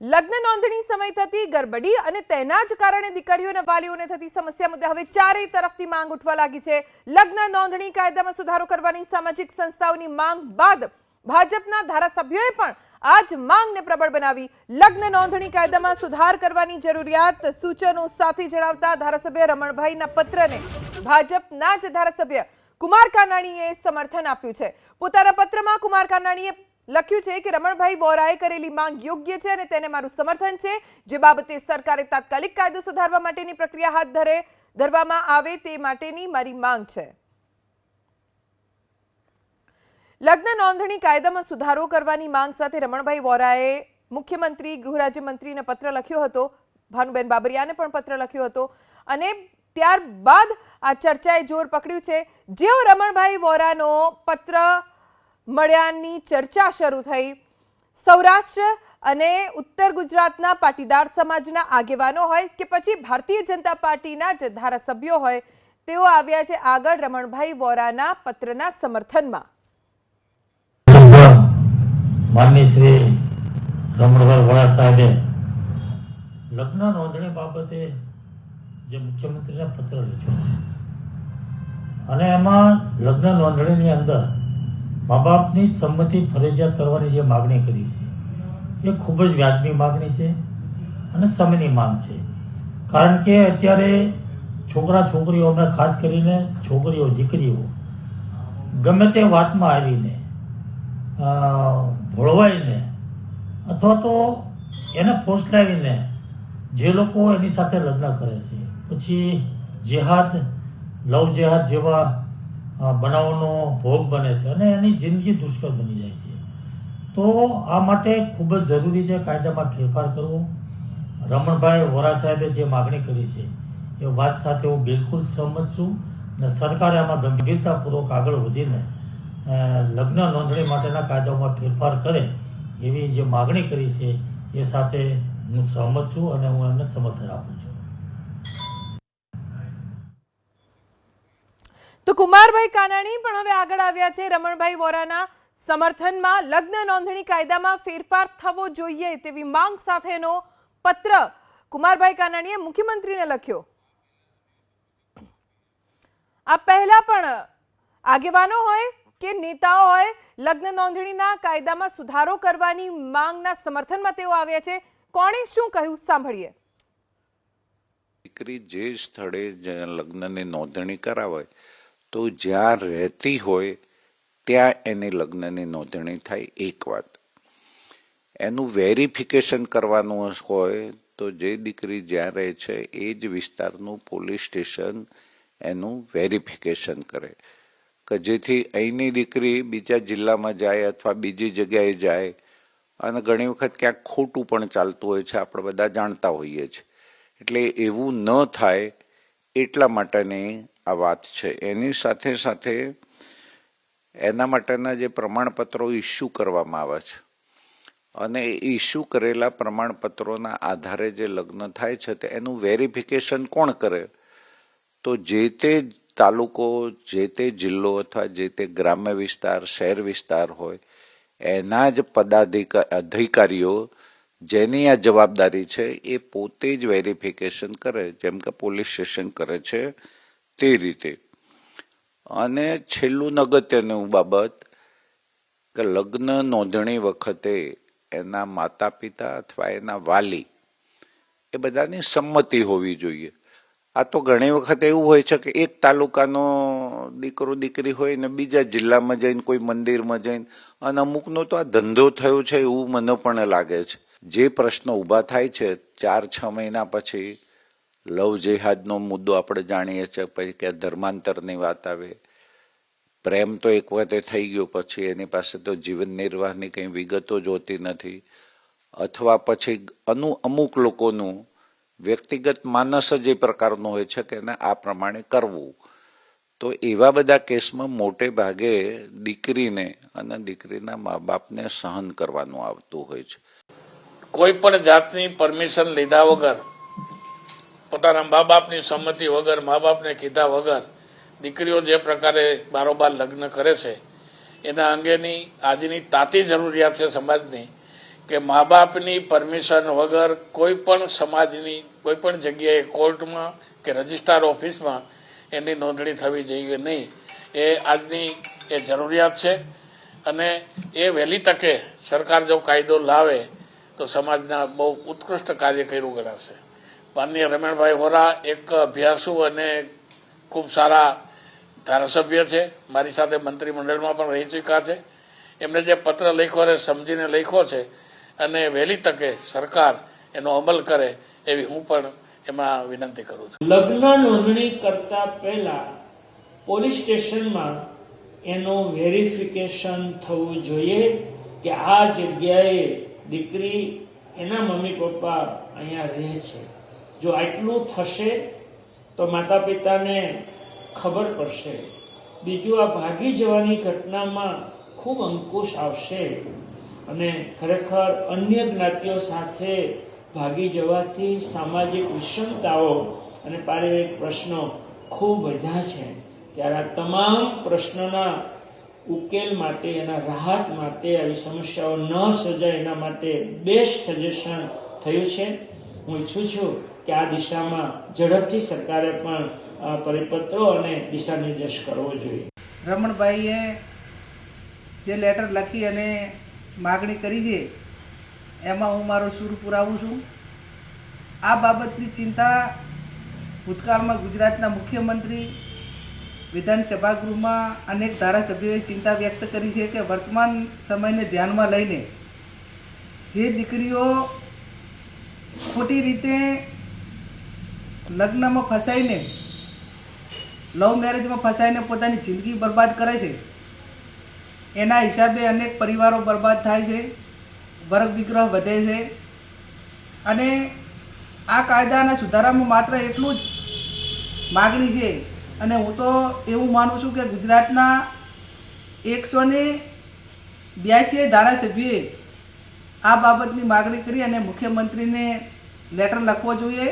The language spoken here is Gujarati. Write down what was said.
લગ્ન નોંધણી સમય થતી ગરબડી અને તેના જ કારણે દીકરીઓના વાલીઓને થતી સમસ્યા મુદ્દે હવે ચારેય તરફથી માંગ ઉઠવા લાગી છે. લગ્ન નોંધણી કાયદામાં સુધારો કરવાની સામાજિક સંસ્થાઓની માંગ બાદ ભાજપના ધારાસભ્યોએ પણ આ જ માંગને પ્રબળ બનાવી. લગ્ન નોંધણી કાયદામાં સુધાર કરવાની જરૂરિયાત સૂચનો સાથે જણાવતા ધારાસભ્ય રમણભાઈના પત્રને ભાજપના જ ધારાસભ્ય કુમાર કાનાણીએ સમર્થન આપ્યું છે. પોતાના પત્રમાં કુમાર કાનાણીએ લખ્યું છે કે રમણભાઈ વોરાએ કરેલી માંગ યોગ્ય છે અને તેને મારું સમર્થન છે. જે બાબતે સરકારે તાત્કાલિક કાયદો સુધારવા માટેની પ્રક્રિયા હાથ ધરે, ધરવામાં આવે તે માટેની મારી માંગ છે. લગ્ન નોંધણી કાયદામાં સુધારો કરવાની માંગ સાથે રમણભાઈ વોરાએ મુખ્યમંત્રી ગૃહરાજ્યમંત્રીને પત્ર લખ્યો હતો. ભાનુબેન બાબરિયાને પણ પત્ર લખ્યો હતો. અને ત્યારબાદ આ ચર્ચાએ જોર પકડ્યું છે. જેઓ રમણભાઈ વોરાનો પત્ર મળ્યાની ચર્ચા શરૂ થઈ. સૌરાષ્ટ્ર અને ઉત્તર ગુજરાતના પાટીદાર સમાજના આગેવાનો હોય કે પછી ભારતીય જનતા પાર્ટીના જ ધારાસભ્યો હોય, તેઓ આવ્યા છે આગળ રમણભાઈ વોરાના પત્રના સમર્થનમાં. માનની શ્રી રમણભાઈ વોરા સાહેબે લગ્ન નોંધણી બાબતે જે મુખ્યમંત્રીને પત્ર લખ્યો છે. અને એમાં લગ્ન નોંધણીની અંદર મા બાપની સંમતિ ફરજિયાત કરવાની જે માગણી કરી છે, એ ખૂબ જ વ્યાજબી માગણી છે અને સમયની માંગ છે. કારણ કે અત્યારે છોકરા છોકરીઓ હમણાં ખાસ કરીને છોકરીઓ, દીકરીઓ ગમે તે વાતમાં આવીને ભોળવાઈને અથવા તો એને ફોસલાવીને જે લોકો એની સાથે લગ્ન કરે છે, પછી જેહાદ, લવ જેહાદ જેવા બનાવોનો ભોગ બને છે અને એની જિંદગી દુષ્કર બની જાય છે. તો આ માટે ખૂબ જ જરૂરી છે કાયદામાં ફેરફાર કરવો. રમણભાઈ વોરા સાહેબે જે માગણી કરી છે, એ વાત સાથે હું બિલકુલ સહમત છું અને સરકારે આમાં ગંભીરતાપૂર્વક આગળ વધીને લગ્ન નોંધણી માટેના કાયદાઓમાં ફેરફાર કરે એવી જે માગણી કરી છે, એ સાથે હું સહમત છું અને હું એમને સમર્થન આપું છું. તો કુમારભાઈ કાનાણી પણ હવે આગળ આવ્યા છે. રમણભાઈ વોરાના સમર્થનમાં લગ્ન નોંધણી કાયદામાં ફેરફાર થવો જોઈએ તેવી માંગ સાથેનો પત્ર કુમારભાઈ કાનાણીએ મુખ્યમંત્રીને લખ્યો. આ પહેલા પણ આગેવાનો હોય કે નેતાઓ હોય, લગ્ન નોંધણીના કાયદામાં સુધારો કરવાની માંગના સમર્થનમાં તેઓ આવ્યા છે. કોણે શું કહ્યું? સાંભળીએ. દીકરી જે સ્થળે લગ્નની નોંધણી કરાવે તો જ્યાં રહેતી હોય, ત્યાં એને લગ્નની નોંધણી થાય, એક વાત. એનું વેરિફિકેશન કરવાનું હોય, તો જે દીકરી જ્યાં રહે છે, એ જ વિસ્તારનું પોલીસ સ્ટેશન એનું વેરિફિકેશન કરે. કે જેથી અહીંની દીકરી બીજા જિલ્લામાં જાય અથવા બીજી જગ્યાએ જાય, અને ઘણી વખત ક્યાંક ખોટું પણ ચાલતું હોય છે, આપણે બધા જાણતા હોઈએ છીએ. એટલે એવું ન થાય એટલા માટેની આ વાત છે. એની સાથે સાથે એના માટેના જે પ્રમાણપત્રો ઇસ્યુ કરવામાં આવે છે. અને ઇસ્યુ કરેલા પ્રમાણપત્રોના આધારે જે લગ્ન થાય છે, તે એનું વેરિફિકેશન કોણ કરે? તો જે તે તાલુકો, જે તે જિલ્લો અથવા જે તે ગ્રામ્ય વિસ્તાર, શહેર વિસ્તાર હોય, એના જ પદાધિકા, અધિકારીઓ જેની આ જવાબદારી છે, એ પોતે જ વેરિફિકેશન કરે. જેમ કે પોલીસ સ્ટેશન કરે છે તે રીતે. અને છેલ્લું અગત્યનું બાબત કે લગ્ન નોંધણી વખતે એના માતા પિતા અથવા એના વાલી એ બધાની સંમતિ હોવી જોઈએ. આ તો ઘણી વખત એવું હોય છે કે એક તાલુકાનો દીકરો દીકરી હોય ને બીજા જિલ્લામાં જઈને કોઈ મંદિરમાં જઈને અને અમુકનો તો આ ધંધો થયો છે એવું મને પણ લાગે છે. જે પ્રશ્નો ઊભા થાય છે ચાર છ મહિના પછી લવ જેહાદનો મુદ્દો આપણે જાણીએ છીએ, પછી કે ધર્માંતરની વાત આવે. પ્રેમ તો એક વખતે થઈ ગયો, પછી એની પાસે તો જીવન નિર્વાહની કંઈ વિગતો જોતી નથી. અથવા પછી અનુ અમુક લોકોનું વ્યક્તિગત માનસ જ એ પ્રકારનું હોય છે કે એને આ પ્રમાણે કરવું. તો એવા બધા કેસમાં મોટે ભાગે દીકરીને અને દીકરીના મા બાપને સહન કરવાનું આવતું હોય છે. કોઈ પણ જાતની પરમિશન લીધા વગર પોતાના મા બાપની સંમતિ વગર, મા બાપને કીધા વગર દીકરીઓ જે પ્રકારે બારોબાર લગ્ન કરે છે, એના અંગેની આજની તાતી જરૂરિયાત છે સમાજની કે મા બાપની પરમિશન વગર કોઈ પણ સમાજની, કોઈ પણ જગ્યાએ કોર્ટમાં કે રજિસ્ટ્રાર ઓફિસમાં એની નોંધણી થવી જોઈએ નહીં. એ આજની એ જરૂરિયાત છે અને એ વહેલી તકે સરકાર જો કાયદો લાવે તો સમાજના બહુ ઉત્કૃષ્ટ કાર્ય કર્યું ગણાશે. માનનીય રમણભાઈ હોરા એક અભ્યાસુ અને ખૂબ સારા ધારાસભ્ય છે. મારી સાથે મંત્રીમંડળમાં પણ રહી ચૂક્યા છે. એમણે જે પત્ર લખ્યો છે સમજીને લખ્યો છે અને વહેલી તકે સરકાર એનો અમલ કરે એવી હું પણ એમાં વિનંતી કરું છું. લગ્ન નોંધણી કરતા પહેલા પોલીસ સ્ટેશનમાં એનું વેરિફિકેશન થવું જોઈએ કે આ જગ્યાએ દીકરી એના મમ્મી પપ્પા અહીંયા રહે છે. જો આટલું થશે તો માતા પિતાને ખબર પડશે. બીજું આ ભાગી જવાની ઘટનામાં ખૂબ અંકુશ આવશે અને ખરેખર અન્ય જ્ઞાતિઓ સાથે ભાગી જવાથી સામાજિક વિષમતાઓ અને પારિવારિક પ્રશ્નો ખૂબ વધ્યા છે. ત્યારે આ તમામ પ્રશ્નોના ઉકેલ માટે, એના રાહત માટે આવી સમસ્યાઓ ન સર્જાય એના માટે બેસ્ટ સજેશન થયું છે. હું ઈચ્છું છું કે આ દિશામાં ઝડપથી સરકારે પણ પરિપત્રો અને દિશા નિર્દેશ કરવો જોઈએ. રમણભાઈએ જે લેટર લખી અને માગણી કરી છે, એમાં હું મારો સૂર પુરાવું છું. આ બાબતની ચિંતા ભૂતકાળમાં ગુજરાતના મુખ્યમંત્રી વિધાનસભા ગૃહમાં અનેક ધારાસભ્યોએ ચિંતા વ્યક્ત કરી છે કે વર્તમાન સમયને ધ્યાનમાં લઈને જે દીકરીઓ ખોટી રીતે લગ્નમાં ફસાઈને લવ મેરેજમાં ફસાઈને પોતાની જિંદગી બરબાદ કરે છે. એના હિસાબે અનેક પરિવારો બરબાદ થાય છે, વર્ગ વિગ્રહ વધે છે અને આ કાયદાના સુધારામાં માત્ર એટલું જ માગણી છે. અને હું તો એવું માનું છું કે ગુજરાતના એકસો ને બ્યાસી ધારાસભ્યોએ આ બાબતની માગણી કરી અને મુખ્યમંત્રીને લેટર લખવો જોઈએ.